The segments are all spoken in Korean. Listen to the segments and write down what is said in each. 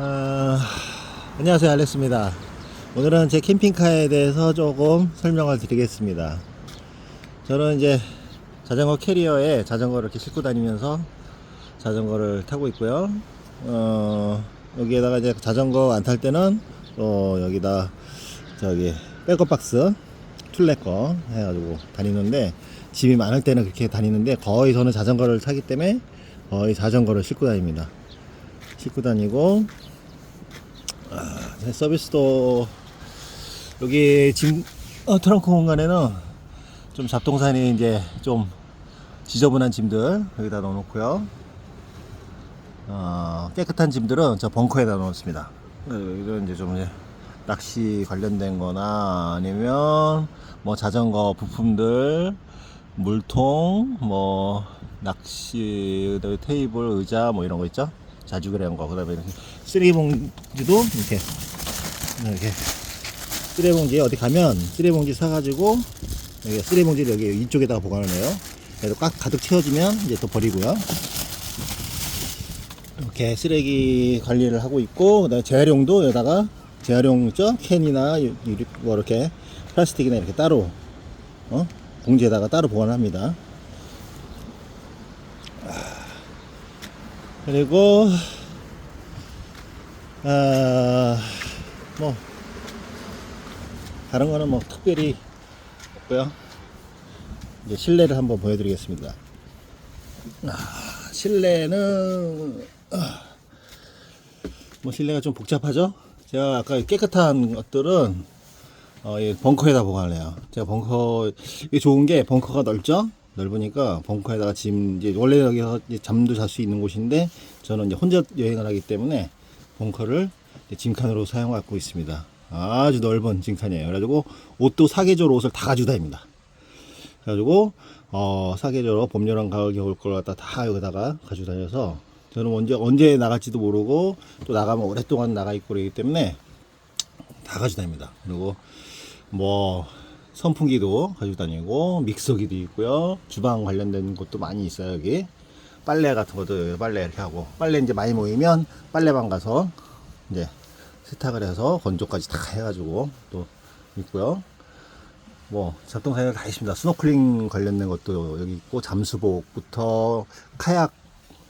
아, 안녕하세요 알렉스입니다. 오늘은 제 캠핑카에 대해서 조금 설명을 드리겠습니다. 저는 이제 자전거 캐리어에 자전거를 이렇게 싣고 다니면서 자전거를 타고 있고요. 어, 여기에다가 이제 자전거 안 탈 때는 또 여기다 저기 백업 박스 툴렛 거 해가지고 다니는데 짐이 많을 때는 그렇게 다니는데 거의 저는 자전거를 타기 때문에 거의 자전거를 싣고 다닙니다. 싣고 다니고 아, 네, 서비스도 여기 짐 어, 트렁크 공간에는 좀 잡동사니 이제 좀 지저분한 짐들 여기다 넣어놓고요. 어, 깨끗한 짐들은 저 벙커에다 넣었습니다. 어, 이런 이제 좀 이제 낚시 관련된 거나 아니면 뭐 자전거 부품들, 물통, 뭐 낚시 테이블, 의자 뭐 이런 거 있죠. 자주 그래한 거. 그다음에 이렇게 쓰레기 봉지도 이렇게 이렇게 쓰레기 봉지 어디 가면 쓰레기 봉지 사가지고 여기 쓰레기 봉지를 여기 이쪽에다가 보관을 해요. 그래서 꽉 가득 채워지면 이제 또 버리고요. 이렇게 쓰레기 관리를 하고 있고 그다음에 재활용도 여기다가 재활용 있죠? 캔이나 유- 유리 뭐 이렇게 플라스틱이나 이렇게 따로 어? 봉지에다가 따로 보관합니다. 그리고 아뭐 다른 거는 뭐 특별히 없고요. 이제 실내를 한번 보여드리겠습니다. 아, 실내는 아, 뭐 실내가 좀 복잡하죠. 제가 아까 깨끗한 것들은 어, 이 벙커에다 보관해요. 제가 벙커 이게 좋은 게 벙커가 넓죠. 넓으니까 벙커에다가 짐 이제 원래 여기서 이제 잠도 잘 수 있는 곳인데 저는 이제 혼자 여행을 하기 때문에 벙커를 짐칸으로 사용하고 있습니다. 아주 넓은 짐칸이에요. 그래가지고 옷도 사계절 옷을 다 가지고 다닙니다. 그래가지고 어, 사계절 봄, 여름, 가을, 겨울 걸 갖다 다 여기다가 가지고 다녀서 저는 언제 언제 나갈지도 모르고 또 나가면 오랫동안 나가 있고 그러기 때문에 다 가지고 다닙니다. 그리고 뭐 선풍기도 가지고 다니고 믹서기도 있고요. 주방 관련된 것도 많이 있어요 여기. 빨래 같은 것도 빨래 이렇게 하고 빨래 이제 많이 모이면 빨래방 가서 이제 세탁을 해서 건조까지 다 해가지고 또 있고요. 뭐 잡동사니가 다 있습니다. 스노클링 관련된 것도 여기 있고 잠수복부터 카약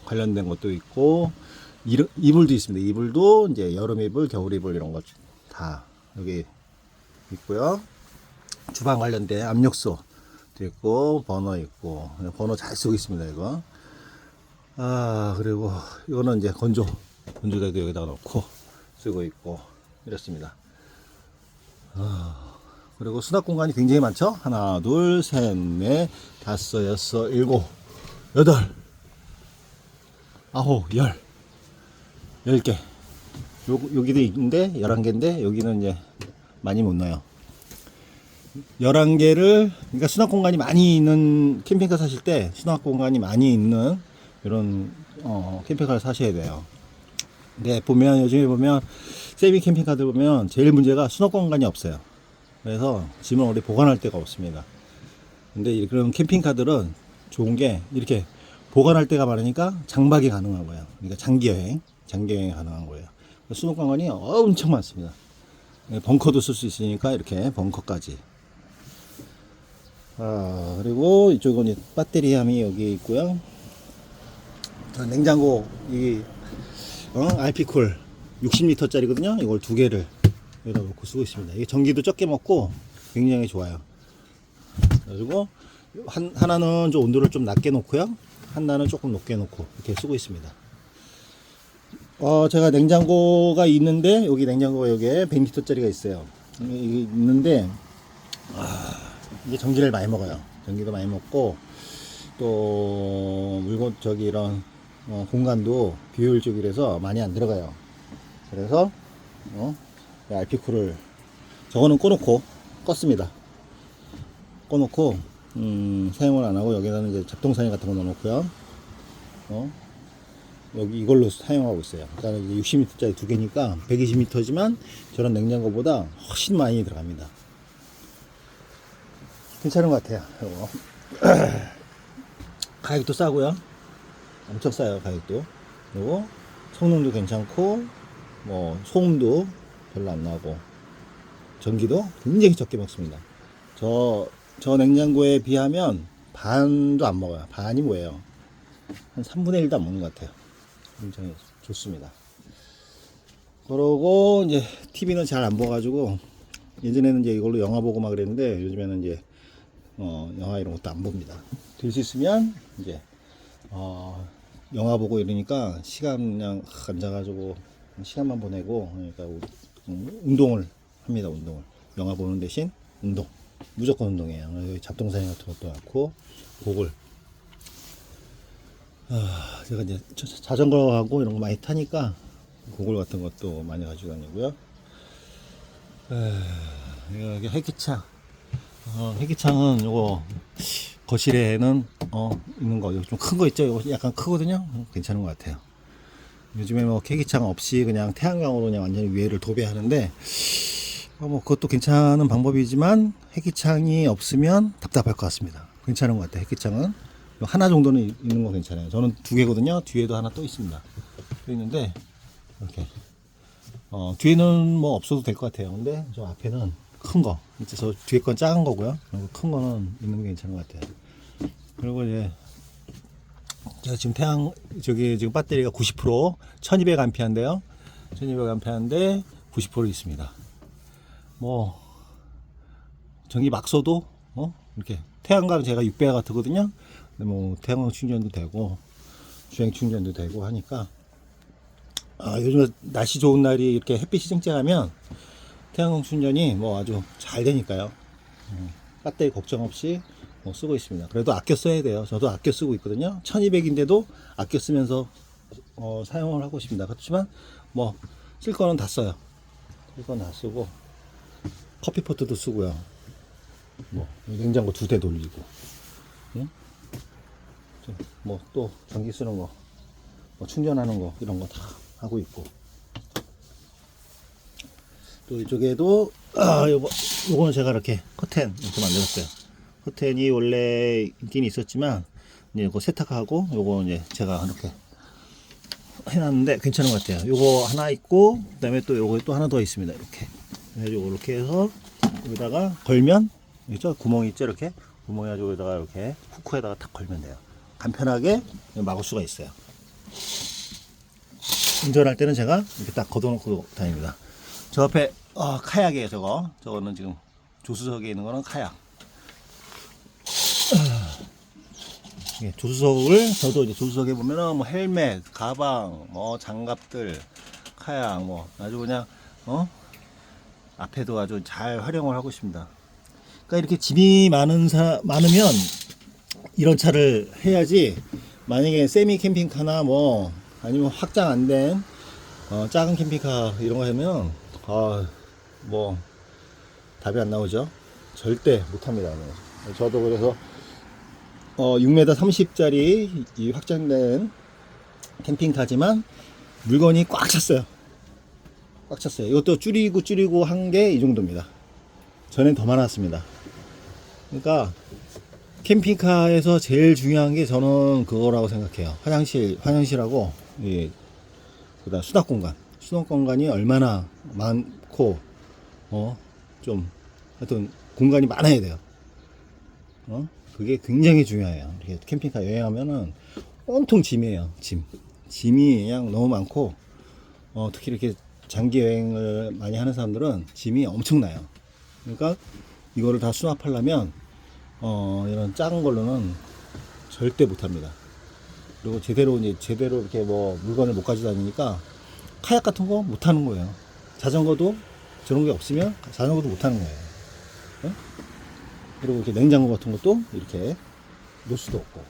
관련된 것도 있고 이불도 있습니다. 이불도 이제 여름 이불, 겨울 이불 이런 것 다 여기 있고요. 주방 관련된 압력솥도 있고 버너 있고 버너 잘 쓰고 있습니다. 이거. 아 그리고 이거는 이제 건조 건조대도 여기다가 넣고 쓰고 있고 이렇습니다. 그리고 수납 공간이 굉장히 많죠? 하나, 둘, 셋, 넷, 다섯, 여섯, 일곱, 여덟, 아홉, 열. 열 개. 요, 여기도 있는데, 열한 개인데, 여기는 이제 많이 못 넣어요. 열한 개를, 그러니까 수납 공간이 많이 있는 캠핑카 사실 때, 수납 공간이 많이 있는 이런, 어, 캠핑카를 사셔야 돼요. 근데 보면, 요즘에 보면, 세미 캠핑카들 보면, 제일 문제가 수납 공간이 없어요. 그래서 짐을 어디 보관할 데가 없습니다. 근데 이- 그런 캠핑카들은 좋은 게 이렇게 보관할 데가 많으니까 장박이 가능한 거예요. 그러니까 장기 여행, 장기 여행이 가능한 거예요. 수납 공간이 엄청 많습니다. 네, 벙커도 쓸 수 있으니까 이렇게 벙커까지. 아, 그리고 이쪽은 이제 배터리 함이 여기 있고요. 저 냉장고 이 어? RP쿨 60리터짜리거든요. 이걸 두 개를 여기다 놓고 쓰고 있습니다. 이게 전기도 적게 먹고 굉장히 좋아요. 그리고 한, 하나는 좀 온도를 좀 낮게 놓고요. 하나는 조금 높게 놓고 이렇게 쓰고 있습니다. 어, 제가 냉장고가 있는데 여기 냉장고가 여기에 100리터짜리가 있어요. 이게 있는데 아, 이게 전기를 많이 먹어요. 전기도 많이 먹고 또 물건 저기 이런 어, 공간도 비효율적이라서 많이 안 들어가요. 그래서 어, RP쿨을 저거는 꺼놓고 껐습니다. 꺼놓고 음, 사용을 안 하고 여기다는 이제 잡동사니 같은 거 넣어놓고요. 어? 여기 이걸로 사용하고 있어요. 이제 60m짜리 두 개니까 120m지만 저런 냉장고보다 훨씬 많이 들어갑니다. 괜찮은 것 같아요. 이거. 가격도 싸고요. 엄청 싸요 가격도. 그리고 성능도 괜찮고 뭐 소음도 별로 안 나고 전기도 굉장히 적게 먹습니다. 저, 저 냉장고에 비하면 반도 안 먹어요. 반이 뭐예요? 한 3분의 1도 안 먹는 것 같아요. 굉장히 좋습니다. 그러고 이제 TV는 잘 안 봐가지고 예전에는 이제 이걸로 영화 보고 막 그랬는데 요즘에는 이제 어, 영화 이런 것도 안 봅니다. 될 수 있으면 이제 어, 영화 보고 이러니까 시간 그냥 앉아가지고 시간만 보내고 그러니까 우- 음, 운동을 합니다. 운동을 영화 보는 대신 운동 무조건. 여기 잡동사니 같은 것도 많고 곡을 아, 제가 이제 자- 자전거하고 이런 거 많이 타니까 고글 같은 것도 많이 가지고 다니고요. 에, 여기 회기창. 어, 회기창은 요거 거실에는 어 있는 거, 좀 큰 거 있죠? 이거 약간 크거든요. 어, 괜찮은 것 같아요. 요즘에 뭐 회기창 없이 그냥 태양광으로 그냥 완전히 위에를 도배하는데 어, 뭐 그것도 괜찮은 방법이지만 회기창이 없으면 답답할 것 같습니다. 괜찮은 것 같아요. 회기창은 하나 정도는 이- 있는 거 괜찮아요. 저는 두 개거든요. 뒤에도 하나 또 있습니다. 또 있는데 이렇게 어, 뒤에는 뭐 없어도 될 것 같아요. 근데 저 앞에는 큰 거, 이제 저 뒤에 건 작은 거고요. 큰 거는 있는 게 괜찮은 것 같아요. 그리고 이제 제가 지금 태양 저기 지금 배터리가 90% 1200A인데요. 1200A인데 90% 있습니다. 뭐 전기 막 써도 어 이렇게 태양광 제가 600 같거든요. 근데 뭐 태양광 충전도 되고 주행 충전도 되고 하니까 아, 요즘 날씨 좋은 날이 이렇게 햇빛이 쨍쨍하면 태양광 충전이 뭐 아주 잘 되니까요. 음, 배터리 걱정 없이 뭐 쓰고 있습니다. 그래도 아껴 써야 돼요. 저도 아껴 쓰고 있거든요. 1200인데도 아껴 쓰면서 어, 사용을 하고 있습니다. 그렇지만 뭐 쓸 거는 다 써요. 쓸 거는 다 쓰고 커피포트도 쓰고요. 뭐 냉장고 두 대 돌리고 뭐또 전기 쓰는 거 뭐 충전하는 거 이런 거 다 하고 있고 또 이쪽에도 아 요거 요거는 제가 이렇게 커튼 이렇게 만들었어요. 커튼이 원래 있긴 있었지만 이제 이거 세탁하고 요거 이제 제가 이렇게 해놨는데 괜찮은 것 같아요. 요거 하나 있고 그 다음에 또 요거 또 하나 더 있습니다 이렇게. 요거 이렇게 해서 여기다가 걸면 있죠? 구멍 있죠? 이렇게? 구멍 가지고 여기다가 이렇게 후크에다가 탁 걸면 돼요. 간편하게 막을 수가 있어요. 운전할 때는 제가 이렇게 딱 걷어놓고 다닙니다. 저 앞에 어, 카약이에요. 저거. 저거는 지금 조수석에 있는 거는 카약. 예, 조수석을 저도 이제 조수석에 보면은 뭐 헬멧, 가방, 뭐 장갑들, 카약 뭐 아주 그냥 어 앞에도 아주 잘 활용을 하고 있습니다. 그러니까 이렇게 짐이 많은 사 많으면 이런 차를 해야지 만약에 세미 캠핑카나 뭐 아니면 확장 안된 어, 작은 캠핑카 이런 거 하면 아 뭐 답이 안 나오죠 절대 못합니다 네. 저도 그래서 어 6m 30짜리 이 확장된 캠핑카지만 물건이 꽉 찼어요 꽉 찼어요 이것도 줄이고 줄이고 한 게 이 정도입니다 전엔 더 많았습니다 그러니까 캠핑카에서 제일 중요한 게 저는 그거라고 생각해요. 화장실, 화장실하고, 예, 그 다음 수납 공간. 수납 공간이 얼마나 많고, 어, 좀, 하여튼, 공간이 많아야 돼요. 어? 그게 굉장히 중요해요. 이렇게 캠핑카 여행하면은 온통 짐이에요, 짐. 짐이 그냥 너무 많고, 어, 특히 이렇게 장기 여행을 많이 하는 사람들은 짐이 엄청나요. 그러니까 이거를 다 수납하려면 어, 이런 작은 걸로는 절대 못 합니다. 그리고 제대로, 이제 제대로 이렇게 뭐 물건을 못 가지고 다니니까 카약 같은 거못 하는 거예요. 자전거도 저런 게 없으면 자전거도 못 하는 거예요. 어? 그리고 이렇게 냉장고 같은 것도 이렇게 놓을 수도 없고,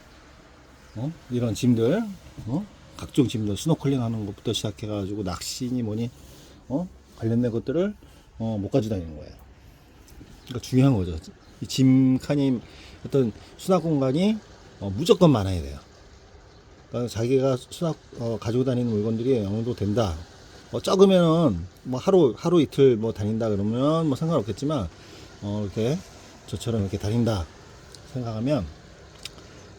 어? 이런 짐들, 어? 각종 짐들, 스노클링 하는 것부터 시작해가지고 낚시니 뭐니, 어? 관련된 것들을 어, 못 가지고 다니는 거예요. 그러니까 중요한 거죠. 이 짐칸이 어떤 수납 공간이 어, 무조건 많아야 돼요. 그러니까 자기가 수납 어, 가지고 다니는 물건들이 정도 된다. 어, 적으면은 뭐 하루 하루 이틀 뭐 다닌다 그러면 뭐 상관없겠지만 어, 이렇게 저처럼 이렇게 다닌다 생각하면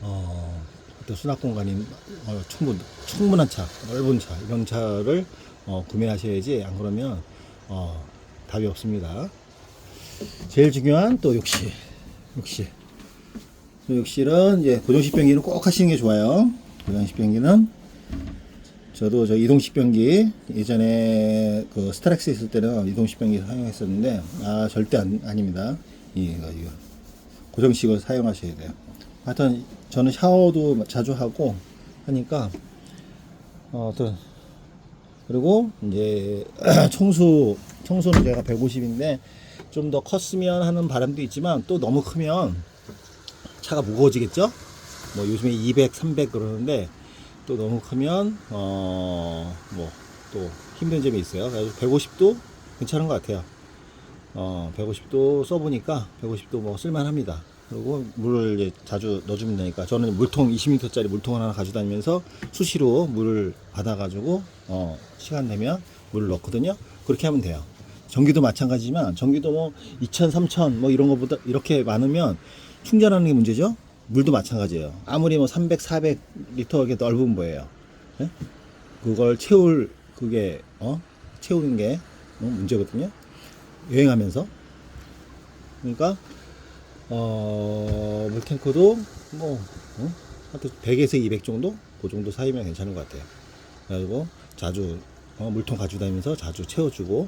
어, 어떤 수납 공간이 어, 충분 충분한 차, 넓은 차 이런 차를 어, 구매하셔야지 안 그러면 어, 답이 없습니다. 제일 중요한 또 욕실. 욕실. 그 욕실은 이제 고정식 변기는 꼭 하시는 게 좋아요. 고정식 변기는 저도 저 이동식 변기 예전에 그 스타렉스 있을 때는 이동식 변기 사용했었는데 아 절대 안, 아닙니다. 이 이거. 고정식을 사용하셔야 돼요. 하여튼 저는 샤워도 자주 하고 하니까 어, 또 그리고 이제 청소 청소는 제가 150인데 좀 더 컸으면 하는 바람도 있지만 또 너무 크면 차가 무거워지겠죠? 뭐 요즘에 200, 300 그러는데 또 너무 크면 어 뭐 또 힘든 점이 있어요. 그래서 150도 괜찮은 것 같아요. 어 150도 써보니까 150도 뭐 쓸만합니다. 그리고 물을 이제 자주 넣어주면 되니까 저는 물통 20리터짜리 물통 하나 가져다니면서 수시로 물을 받아가지고 어 시간 되면 물을 넣거든요. 그렇게 하면 돼요. 전기도 마찬가지지만 전기도 뭐 2,000, 3,000뭐 이런 거보다 이렇게 많으면 충전하는 게 문제죠. 물도 마찬가지예요. 아무리 뭐 300, 400 리터 이렇게 넓은 거예요. 예? 그걸 채울 그게 어 채우는 게 어, 문제거든요. 여행하면서 그러니까 어 물탱크도 뭐 어? 하여튼 100에서 200 정도 그 정도 사이면 괜찮은 것 같아요. 그리고 자주 어, 물통 가지고 다니면서 자주 채워주고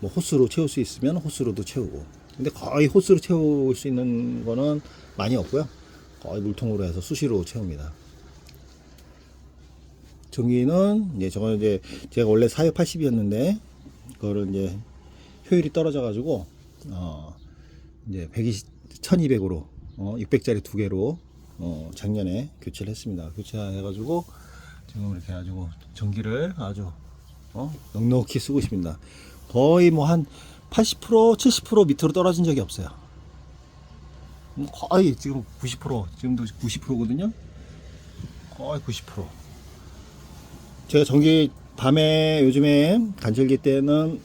뭐 호스로 채울 수 있으면 호스로도 채우고 근데 거의 호스로 채울 수 있는 거는 많이 없고요 거의 물통으로 해서 수시로 채웁니다. 전기는 이제 저거 이제 제가 원래 4역 80이었는데 그거를 이제 효율이 떨어져 가지고 어 이제 120 1200으로 어 600짜리 두 개로 어 작년에 교체를 했습니다. 교체해 가지고 지금 이렇게 해 가지고 전기를 아주 어 넉넉히 쓰고 있습니다. 거의 뭐 한 80% 70% 밑으로 떨어진 적이 없어요. 뭐 거의 지금 90% 지금도 90%거든요. 거의 90%. 제가 전기 밤에 요즘에 간절기 때는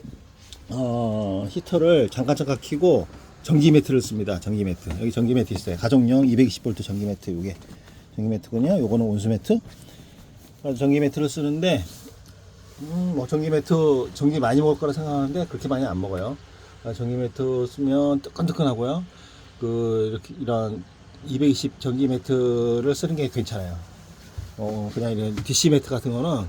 어, 히터를 잠깐 잠깐 켜고 전기 매트를 씁니다. 전기 매트. 여기 전기 매트 있어요. 가정용 220V 전기 매트 요게 전기 매트군요. 요거는 온수 매트. 전기 매트를 쓰는데 음, 뭐 전기 매트 전기 많이 먹을 거라 생각하는데 그렇게 많이 안 먹어요. 아, 전기 매트 쓰면 뜨끈뜨끈하고요. 그 이렇게 이런 220 전기 매트를 쓰는 게 괜찮아요. 어 그냥 이런 DC 매트 같은 거는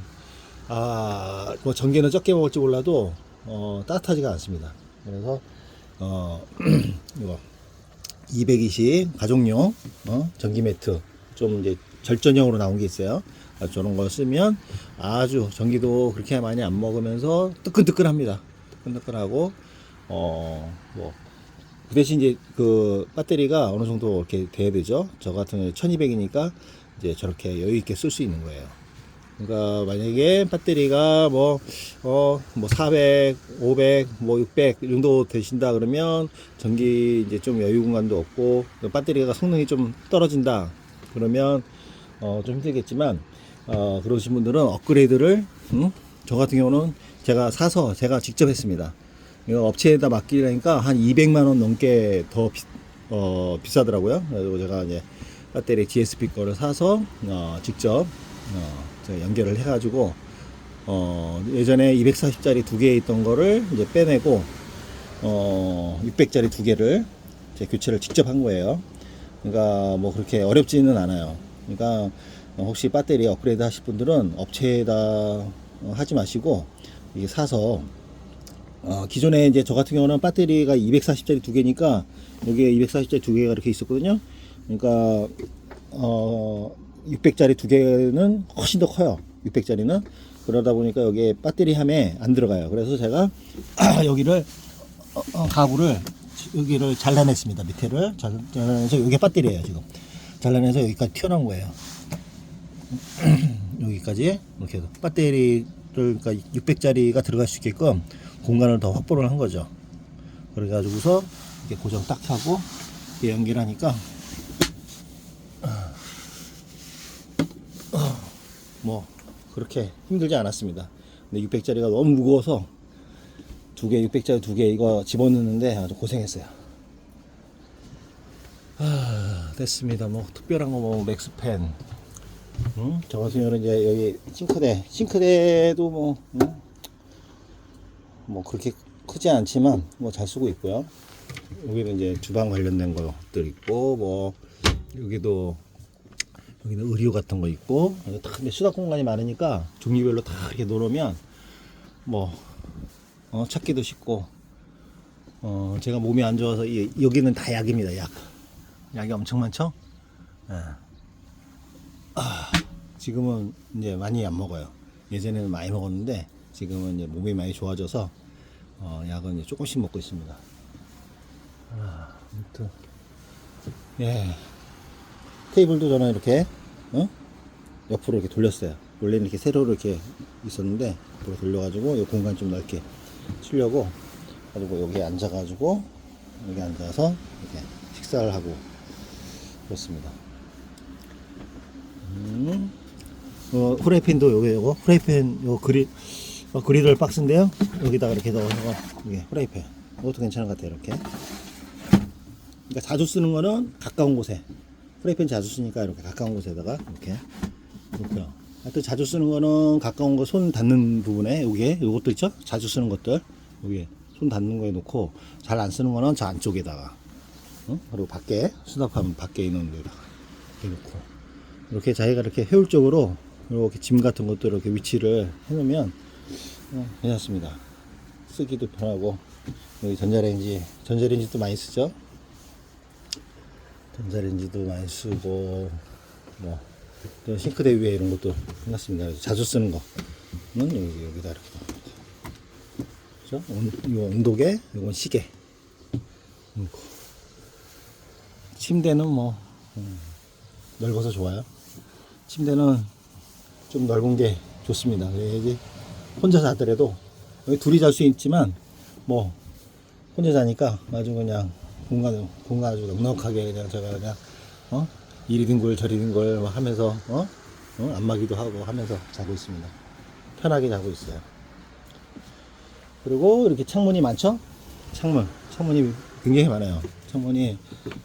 아뭐 전기는 적게 먹을지 몰라도 어 따뜻하지가 않습니다. 그래서 어 이거 220 가족용 어, 전기 매트 좀 이제 절전형으로 나온 게 있어요. 아, 저런 거 쓰면 아주 전기도 그렇게 많이 안 먹으면서 뜨끈뜨끈합니다. 뜨끈뜨끈하고 어뭐 그 대신 이제 그 배터리가 어느 정도 이렇게 돼야 되죠. 저 같은 경우에 1200이니까 이제 저렇게 여유 있게 쓸 수 있는 거예요. 그러니까 만약에 배터리가 뭐, 어, 뭐 400, 500, 뭐 600이 정도 되신다 그러면 전기 이제 좀 여유 공간도 없고 배터리가 성능이 좀 떨어진다 그러면 어, 좀 힘들겠지만 어, 그러신 분들은 업그레이드를 음? 저 같은 경우는 제가 사서 제가 직접 했습니다. 업체에다 맡기려니까 한 200만 원 넘게 더 비, 어, 비싸더라고요. 그래서 제가 이제 배터리 DSP 거를 사서 어, 직접 어, 연결을 해가지고 어, 예전에 240짜리 두 개 있던 거를 이제 빼내고 어, 600짜리 두 개를 제 교체를 직접 한 거예요. 그러니까 뭐 그렇게 어렵지는 않아요. 그러니까 혹시 배터리 업그레이드 하실 분들은 업체에다 어, 하지 마시고 이게 사서 어, 기존에 이제 저 같은 경우는 배터리가 240짜리 두 개니까 여기에 240짜리 두 개가 이렇게 있었거든요. 그러니까 어 600짜리 두 개는 훨씬 더 커요. 600짜리는 그러다 보니까 여기에 배터리 함에 안 들어가요. 그래서 제가 여기를 어, 어, 가구를 여기를 잘라냈습니다. 밑에를 잘- 잘라내서 여기 배터리예요 지금. 잘라내서 여기까지 튀어나온 거예요. 여기까지 이렇게 해서 배터리를 그러니까 600짜리가 들어갈 수 있게끔 공간을 더 확보를 한 거죠. 그래가지고서 이렇게 고정 딱 하고 이렇게 연결하니까 어, 뭐 그렇게 힘들지 않았습니다. 근데 600짜리가 너무 무거워서 두 개, 600짜리 두 개 이거 집어넣는데 아주 고생했어요. 아, 됐습니다. 뭐 특별한 거 뭐 맥스팬, 응? 저 같은 경우는 이제 여기 싱크대, 싱크대도 뭐 응? 뭐 그렇게 크지 않지만 뭐 잘 쓰고 있고요. 여기는 이제 주방 관련된 것들 있고 뭐 여기도 여기는 의류 같은 거 있고 다 수납 공간이 많으니까 종류별로 다 이렇게 놓으면 뭐 어, 찾기도 쉽고 어, 제가 몸이 안 좋아서 이, 여기는 다 약입니다 약 약이 엄청 많죠 예. 아, 지금은 이제 많이 안 먹어요 예전에는 많이 먹었는데 지금은 이제 몸이 많이 좋아져서 어, 약은 이제 조금씩 먹고 있습니다 아, 아무튼 예 테이블도 저는 이렇게 어? 옆으로 이렇게 돌렸어요. 원래는 이렇게 세로로 이렇게 있었는데 옆으로 돌려가지고 이 공간 좀 넓게 치려고 그리고 여기 앉아가지고 여기 앉아서 이렇게 식사를 하고 그렇습니다. 음, 어, 후라이팬도 여기 요거 후라이팬 요 그릴 어, 그릴을 박스인데요. 여기다가 이렇게 넣어서 이게 후라이팬 이것도 괜찮은 것 같아요. 이렇게. 그러니까 자주 쓰는 거는 가까운 곳에 프라이팬 자주 쓰니까 이렇게 가까운 곳에다가 이렇게 놓고요. 하여튼 자주 쓰는 거는 가까운 거 손 닿는 부분에 여기에 요것도 있죠? 자주 쓰는 것들 여기에 손 닿는 거에 놓고 잘 안 쓰는 거는 저 안쪽에다가 어? 그리고 밖에 수납하면 밖에 있는 데다가 이렇게 놓고 이렇게 자기가 이렇게 효율적으로 이렇게 짐 같은 것도 이렇게 위치를 해놓으면 어, 괜찮습니다. 쓰기도 편하고 여기 전자레인지 전자레인지도 많이 쓰죠? 전자레인지도 많이 쓰고 뭐또 싱크대 위에 이런 것도 해놨습니다. 자주 쓰는 거는 여기 여기다 이렇게. 그죠? 온, 이거 온도계, 이건 시계. 놓고. 침대는 뭐 음, 넓어서 좋아요. 침대는 좀 넓은 게 좋습니다. 그래야지 혼자 자더라도 여기 둘이 잘 수 있지만 뭐 혼자 자니까 아주 그냥 공간 공간 아주 넉넉하게 그냥 제가 그냥 어 이리 든걸 저리 든걸 하면서 어? 어? 안마기도 하고 하면서 자고 있습니다. 편하게 자고 있어요. 그리고 이렇게 창문이 많죠? 창문 창문이 굉장히 많아요. 창문이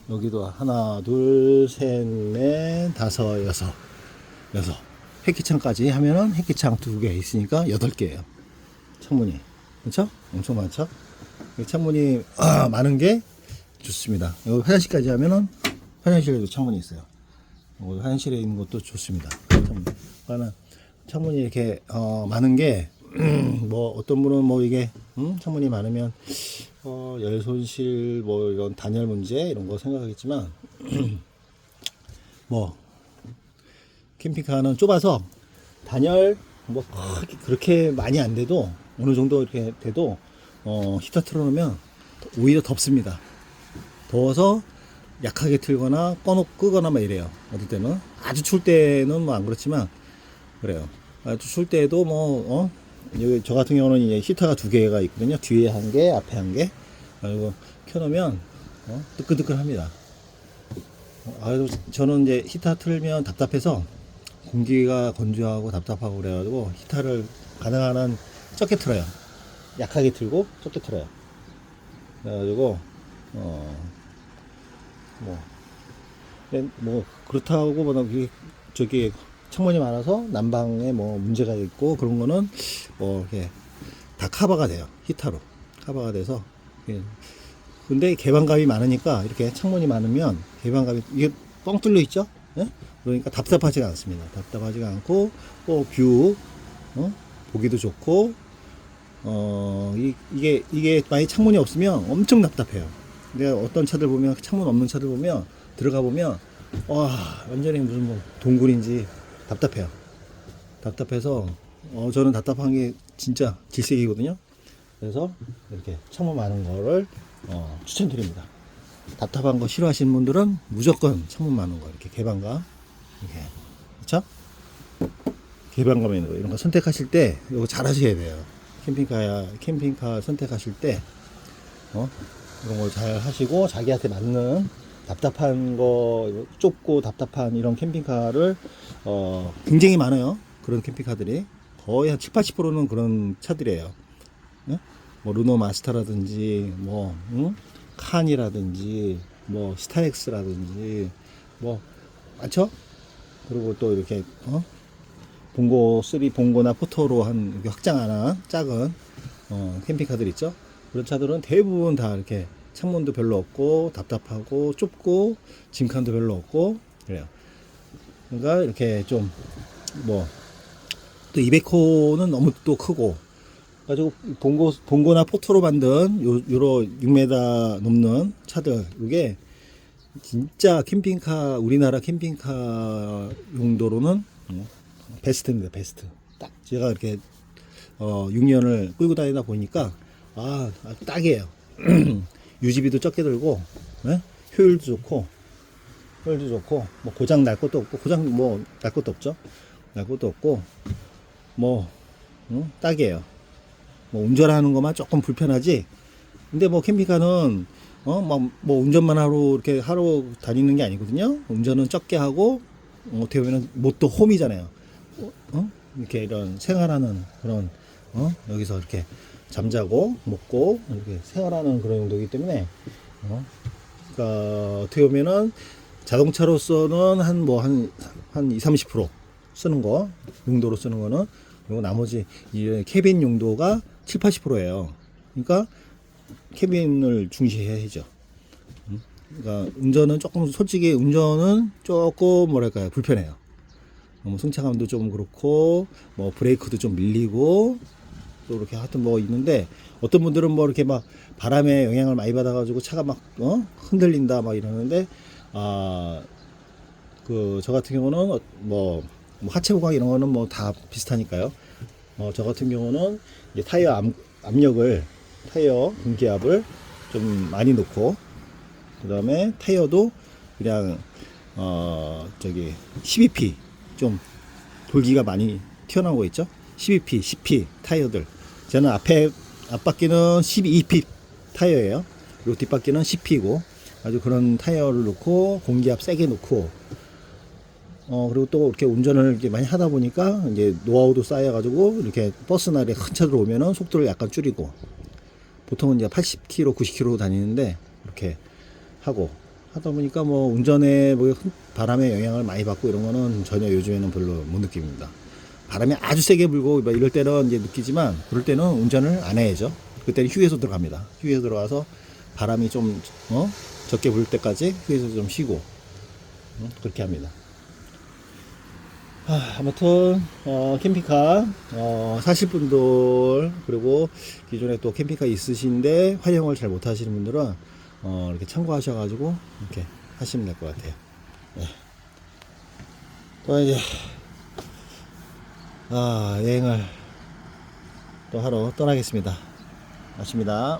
여기도 하나 둘 셋 넷 다섯 여섯 여섯 햇기창까지 하면은 햇기창 두 개 있으니까 여덟 개예요. 창문이 그렇죠? 엄청 많죠? 이 창문이 아, 많은 게 좋습니다. 여기 화장실까지 하면은 화장실에도 창문이 있어요. 여기 화장실에 있는 것도 좋습니다. 창문. 그러니까는 창문이 이렇게 어, 많은 게 뭐 어떤 분은 뭐 이게 음? 창문이 많으면 어, 열 손실 뭐 이런 단열 문제 이런 거 생각하겠지만 뭐 캠핑카는 좁아서 단열 뭐 그렇게 많이 안 돼도 어느 정도 이렇게 돼도 어, 히터 틀어놓으면 오히려 덥습니다. 더워서 약하게 틀거나 꺼놓 끄거나 막 이래요. 어떨 때는 아주 추울 때는 뭐 안 그렇지만 그래요. 아주 추울 때도 뭐 어? 여기 저 같은 경우는 이제 히터가 두 개가 있거든요. 뒤에 한 개, 앞에 한 개. 그리고 켜놓으면 어? 뜨끈뜨끈합니다. 아, 저는 이제 히터 틀면 답답해서 공기가 건조하고 답답하고 그래가지고 히터를 가능한 한 적게 틀어요. 약하게 틀고 적게 틀어요. 그래가지고 어, 뭐, 그렇다고 뭐 저기 창문이 많아서 난방에 뭐 문제가 있고 그런 거는 뭐 이렇게 다 커버가 돼요 히터로 커버가 돼서 예. 근데 개방감이 많으니까 이렇게 창문이 많으면 개방감이 이게 뻥 뚫려 있죠 예? 그러니까 답답하지가 않습니다. 답답하지가 않고 또뷰 어? 보기도 좋고 어 이, 이게 이게 만약 창문이 없으면 엄청 답답해요. 근데 어떤 차들 보면 창문 없는 차들 보면 들어가 보면 와 완전히 무슨 뭐 동굴인지 답답해요. 답답해서 어 저는 답답한 게 진짜 질색이거든요. 그래서 이렇게 창문 많은 거를 어, 추천드립니다. 답답한 거 싫어하시는 분들은 무조건 창문 많은 거 이렇게 개방감 이렇게 그렇죠 개방감 있는 거 이런 거 선택하실 때 이거 잘 하셔야 돼요. 캠핑카야 캠핑카 선택하실 때 어? 이런 걸잘 하시고 자기한테 맞는 답답한 거 좁고 답답한 이런 캠핑카를 어 굉장히 많아요. 그런 캠핑카들이. 거의 한 7, 80%는 그런 차들이에요. 네? 뭐 르노 마스터라든지 뭐 응? 칸이라든지 뭐 스타엑스라든지 뭐 많죠 그리고 또 이렇게 어? 봉고 3 봉고나 포토로 한 확장 하나 작은 어, 캠핑카들 있죠? 그런 차들은 대부분 다 이렇게 창문도 별로 없고 답답하고 좁고 짐칸도 별로 없고 그래요. 그러니까 이렇게 좀 뭐 또 200호는 너무 또 크고 가지고 봉고 봉고나 포토로 만든 요 요로 6m 넘는 차들 이게 진짜 캠핑카 우리나라 캠핑카 용도로는 어, 베스트입니다 베스트. 딱 제가 이렇게 어 6년을 끌고 다니다 보니까 아 아주 딱이에요. 유지비도 적게 들고 예? 효율도 좋고 효율도 좋고 뭐 고장 날 것도 없고 고장 뭐 날 것도 없죠? 날 것도 없고 뭐 응? 딱이에요. 뭐 운전하는 것만 조금 불편하지? 근데 뭐 캠핑카는 어, 막, 뭐, 운전만 하러, 이렇게 하러 다니는 게 아니거든요. 운전은 적게 하고, 어, 어떻게 보면, 뭣도 홈이잖아요. 어? 어? 이렇게 이런 생활하는 그런, 어? 여기서 이렇게 잠자고, 먹고, 이렇게 생활하는 그런 용도이기 때문에, 어? 그러니까, 어떻게 보면은, 자동차로서는 한 뭐, 한, 한 20, 30% 쓰는 거, 용도로 쓰는 거는, 그리고 나머지, 이 캐빈 용도가 7, 80%예요. 그러니까, 캐빈을 중시해야죠. 음? 그러니까 운전은 조금 솔직히 운전은 조금 뭐랄까요 불편해요. 너무 승차감도 좀 그렇고 뭐 브레이크도 좀 밀리고 또 이렇게 하여튼 뭐 있는데 어떤 분들은 뭐 이렇게 막 바람에 영향을 많이 받아가지고 차가 막 어? 흔들린다 막 이러는데 아 그 저 같은 경우는 어, 뭐, 뭐 하체 보강 이런 거는 뭐 다 비슷하니까요. 어, 저 같은 경우는 이제 타이어 압, 압력을 타이어 공기압을 좀 많이 넣고 그 다음에 타이어도 그냥 어 저기 12P 좀 돌기가 많이 튀어나오고 있죠? 12P, 10P 타이어들. 저는 앞에 앞바퀴는 12P 타이어예요. 그리고 뒷바퀴는 10P고 아주 그런 타이어를 넣고 공기압 세게 넣고 어 그리고 또 이렇게 운전을 이렇게 많이 하다 보니까 이제 노하우도 쌓여가지고 이렇게 버스나 이렇게 큰 차들 오면은 속도를 약간 줄이고 보통은 이제 80km, 90km 다니는데 이렇게 하고 하다 보니까 뭐 운전에 뭐 바람의 영향을 많이 받고 이런 거는 전혀 요즘에는 별로 못 느낍니다. 바람이 아주 세게 불고 막 이럴 때는 이제 느끼지만 그럴 때는 운전을 안 해야죠. 그때는 휴게소 들어갑니다. 휴게소 들어가서 바람이 좀 어? 적게 불 때까지 휴게소 좀 쉬고 어? 그렇게 합니다. 아, 아무튼 어, 캠핑카 어, 사실 분들 그리고 기존에 또 캠핑카 있으신데 활용을 잘 못하시는 분들은 어, 이렇게 참고하셔가지고 이렇게 하시면 될 것 같아요. 네. 또 이제 아, 여행을 또 하러 떠나겠습니다. 맞습니다.